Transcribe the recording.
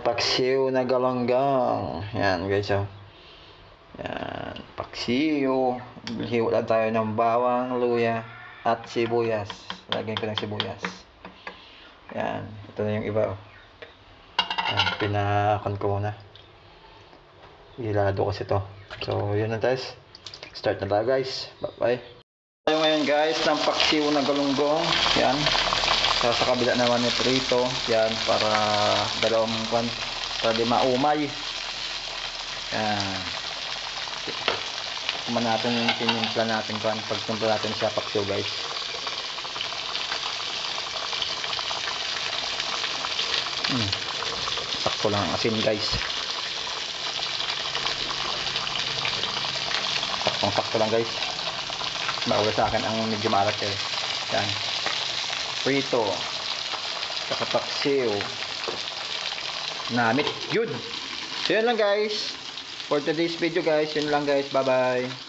paksiw na galanggang. Yan guys oh. Yan, paksiw. Hiwa lang tayo ng bawang, luya, at sibuyas. Lagyan ko ng sibuyas. Yan, ito na yung iba oh. Yan, pinakan ko muna. Hilado kasi to. So, yun na guys. Start na tayo guys. Bye-bye. Tayo ngayon guys ng paksiw na galunggong. Yan. Sa, sa kabila naman ni prito. Yan. Para dalawang kwan. Para di maumay. Yan. Kuman natin yung tinimpla natin kwan. Pagtimpla natin siya paksiw guys. Hmm. Sakto lang ang asin guys. Saktong sakto lang guys. Bawal sa akin ang medyo maalat eh. Yan. Prito. Saka paksiw. Namit. Yun. So yun lang guys. For today's video guys. Yun lang guys. Bye bye.